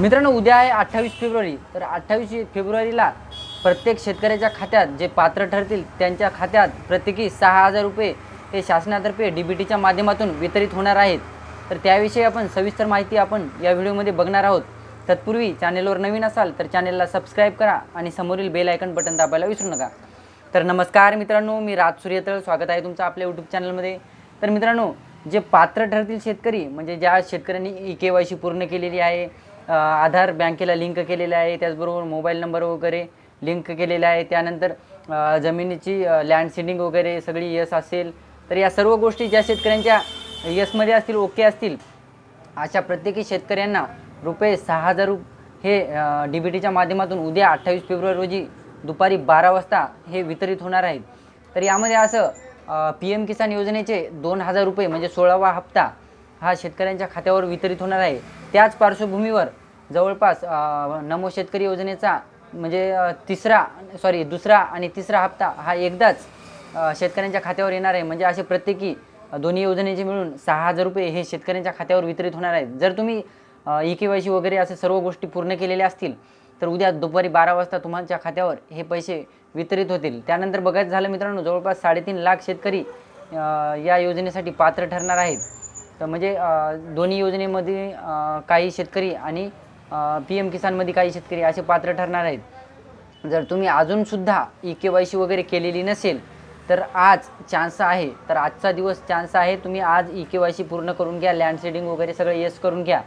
मित्रांनो उद्या आहे अठ्ठावीस फेब्रुवारी. तर अठ्ठावीस फेब्रुवारीला प्रत्येक शेतकऱ्याच्या खात्यात जे पात्र ठरतील त्यांच्या खात्यात प्रत्येकी सहा हजार रुपये हे शासनातर्फे डी बी टीच्या माध्यमातून वितरित होणार आहेत. तर त्याविषयी आपण सविस्तर माहिती आपण या व्हिडिओमध्ये बघणार आहोत. तत्पूर्वी चॅनेलवर नवीन असाल तर चॅनेलला सबस्क्राईब करा आणि समोरील बेल आयकन बटन दाबायला विसरू नका. तर नमस्कार मित्रांनो मी राज सूर्यतळ. स्वागत आहे तुमचं आपल्या यूट्यूब चॅनलमध्ये. तर मित्रांनो जे पात्र ठरतील शेतकरी म्हणजे ज्या शेतकऱ्यांनी ई के वाय सी पूर्ण केलेली आहे आधार बँकेला लिंक केलेलं आहे त्याचबरोबर मोबाईल नंबर वगैरे लिंक केलेलं आहे. त्यानंतर जमिनीची लँड सीडिंग वगैरे सगळी यस असेल. तर या सर्व गोष्टी ज्या शेतकऱ्यांच्या यसमध्ये असतील ओके असतील अशा प्रत्येकी शेतकऱ्यांना रुपये सहा हजार रुप हे डी बी टीच्या माध्यमातून उद्या अठ्ठावीस फेब्रुवारी रोजी दुपारी बारा वाजता हे वितरित होणार आहेत तर यामध्ये असं पी एम किसान योजनेचे दोन हजार रुपये म्हणजे सोळावा हप्ता हा शेतकऱ्यांच्या खात्यावर वितरित होणार आहे. त्याच पार्श्वभूमीवर जवळपास नमो शेतकरी योजनेचा म्हणजे तिसरा सॉरी दुसरा आणि तिसरा हप्ता हा एकदाच शेतकऱ्यांच्या खात्यावर येणार आहे. म्हणजे असे प्रत्येकी दोन्ही योजनेचे मिळून सहा हजार रुपये हे शेतकऱ्यांच्या खात्यावर वितरित होणार आहेत. जर तुम्ही ई के वाय सी वगैरे असे सर्व गोष्टी पूर्ण केलेल्या असतील तर उद्या दुपारी बारा वाजता तुमच्या खात्यावर हे पैसे वितरित होतील. त्यानंतर बघायचं झालं मित्रांनो जवळपास साडेतीन लाख शेतकरी या योजनेसाठी पात्र ठरणार आहेत. तर म्हणजे दोन्ही योजनेमध्ये काही शेतकरी आणि पी एम किसानमध्ये काही शेतकरी असे पात्र ठरणार आहेत. जर तुम्ही अजूनसुद्धा ई के वाय सी वगैरे केलेली नसेल तर आज चान्स आहे तर आजचा दिवस चान्स आहे तुम्ही आज ई के वाय सी पूर्ण करून घ्या लँड सेडिंग वगैरे सगळं येस करून घ्या.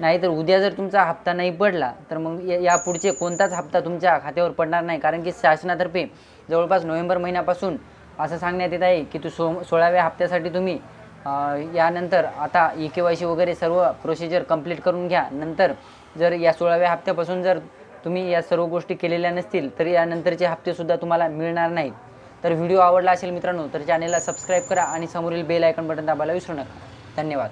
नाहीतर उद्या जर तुमचा हप्ता नाही पडला तर मग या या पुढचे कोणताच हप्ता तुमच्या खात्यावर पडणार नाही कारण की शासनातर्फे जवळपास नोव्हेंबर महिन्यापासून असं सांगण्यात येत आहे की तू सो सोळाव्या हप्त्यासाठी तुम्ही यानंतर आता ई के वाय सी वगैरे सर्व प्रोसिजर कंप्लीट करून घ्या. नंतर जर या सोळाव्या हप्त्यापासून जर तुम्ही या सर्व गोष्टी केलेल्या नसतील तर यानंतरचे हप्तेसुद्धा तुम्हाला मिळणार नाहीत. तर व्हिडिओ आवडला असेल मित्रांनो तर चॅनेलला सबस्क्राईब करा आणि समोरील बेल आयकॉन बटन दाबायला विसरू नका. धन्यवाद.